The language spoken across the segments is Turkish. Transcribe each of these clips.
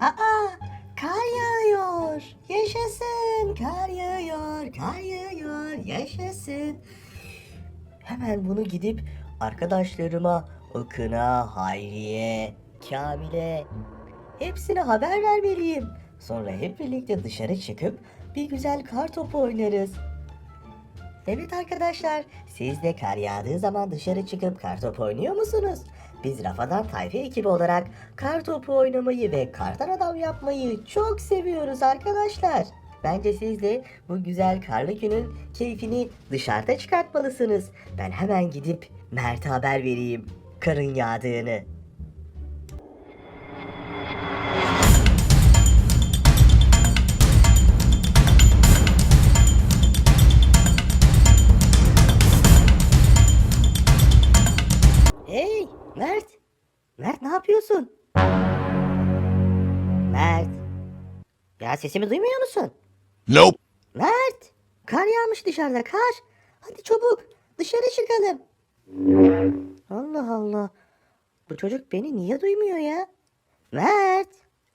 Aa kar yağıyor. Yaşasın kar yağıyor. Kar yağıyor. Yaşasın. Hemen bunu gidip arkadaşlarıma Akın'a, Hayriye, Kamil'e hepsine haber vermeliyim. Sonra hep birlikte dışarı çıkıp bir güzel kar topu oynarız. Evet arkadaşlar, siz de kar yağdığı zaman dışarı çıkıp kar topu oynuyor musunuz? Biz Rafadan Tayfa ekibi olarak kar topu oynamayı ve kardan adam yapmayı çok seviyoruz arkadaşlar. Bence siz de bu güzel karlı günün keyfini dışarıda çıkartmalısınız. Ben hemen gidip Mert'e haber vereyim karın yağdığını. Mert! Mert ne yapıyorsun? Mert! Ya sesimi duymuyor musun? Nope. Mert! Kar yağmış dışarıda kar. Hadi çabuk dışarı çıkalım. Allah Allah. Bu çocuk beni niye duymuyor ya? Mert!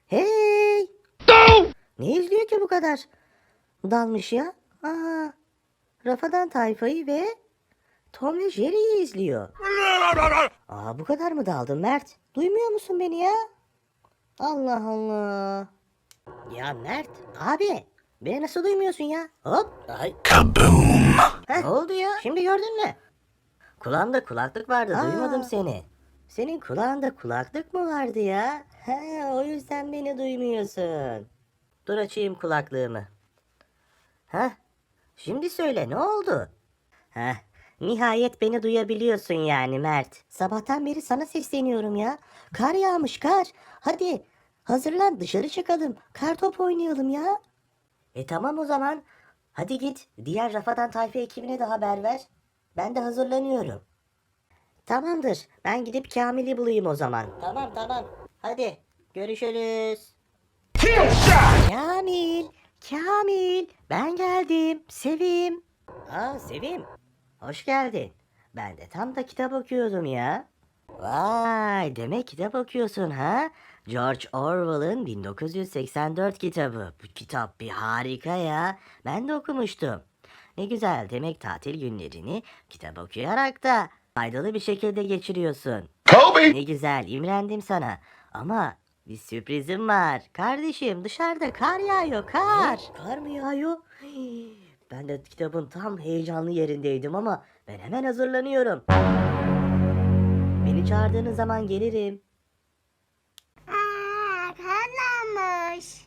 Hey! Ne izliyor ki bu kadar? Dalmış ya. Aa, Rafadan Tayfa'yı ve Tom ve Jerry'yi izliyor. Aa bu kadar mı daldın Mert? Duymuyor musun beni ya? Allah Allah. Ya Mert abi beni nasıl duymuyorsun ya? Hop. Ay. Kaboom. Heh, ne oldu ya? Şimdi gördün mü? Kulağımda kulaklık vardı duymadım seni. Senin kulağında kulaklık mı vardı ya? He o yüzden beni duymuyorsun. Dur açayım kulaklığımı. Heh şimdi söyle ne oldu? Heh nihayet beni duyabiliyorsun yani Mert. Sabahtan beri sana sesleniyorum ya. Kar yağmış kar. Hadi hazırlan dışarı çıkalım. Kar top oynayalım ya. E tamam o zaman. Hadi git. Diğer Rafadan Tayfa ekibine de haber ver. Ben de hazırlanıyorum. Tamamdır. Ben gidip Kamil'i bulayım o zaman. Tamam tamam. Hadi görüşürüz. Kamil, Kamil, ben geldim. Sevim. Aa Sevim, hoş geldin. Ben de tam da kitap okuyordum ya. Vay, demek kitap okuyorsun ha? George Orwell'ın 1984 kitabı. Bu kitap bir harika ya. Ben de okumuştum. Ne güzel, demek tatil günlerini kitap okuyarak da faydalı bir şekilde geçiriyorsun. Kobe. Ne güzel, imrendim sana. Ama bir sürprizim var. Kardeşim dışarıda kar yağıyor, kar. kar mı yağıyor? Hii, Ben de kitabın tam heyecanlı yerindeydim ama ben hemen hazırlanıyorum. Beni çağırdığınız zaman gelirim. Aa, kanamış.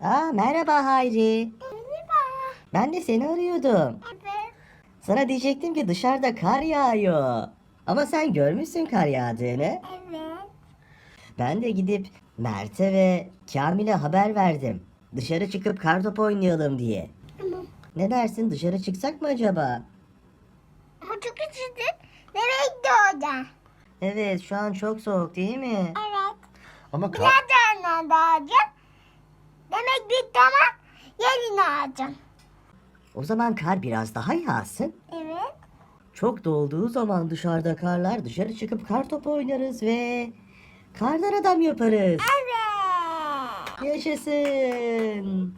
Aa merhaba Hayri. Merhaba. Ben de seni arıyordum. Evet. Sana diyecektim ki dışarıda kar yağıyor. Ama sen görmüşsün kar yağdığını. Evet. Ben de gidip Mert'e ve Kamil'e haber verdim. Dışarı çıkıp kartopu oynayalım diye. Tamam. Ne dersin dışarı çıksak mı acaba? Ama çok üşüdüm. Nereye gitti orada? Evet şu an çok soğuk değil mi? Evet. Ama kar... Birazdan ağacım. Demek bitti ama yerini ağacım. O zaman kar biraz daha yağsın. Evet. Çok dolduğu zaman dışarıda karlar dışarı çıkıp kartopu oynarız ve kardan adam yaparız. Evet. Yaşasın.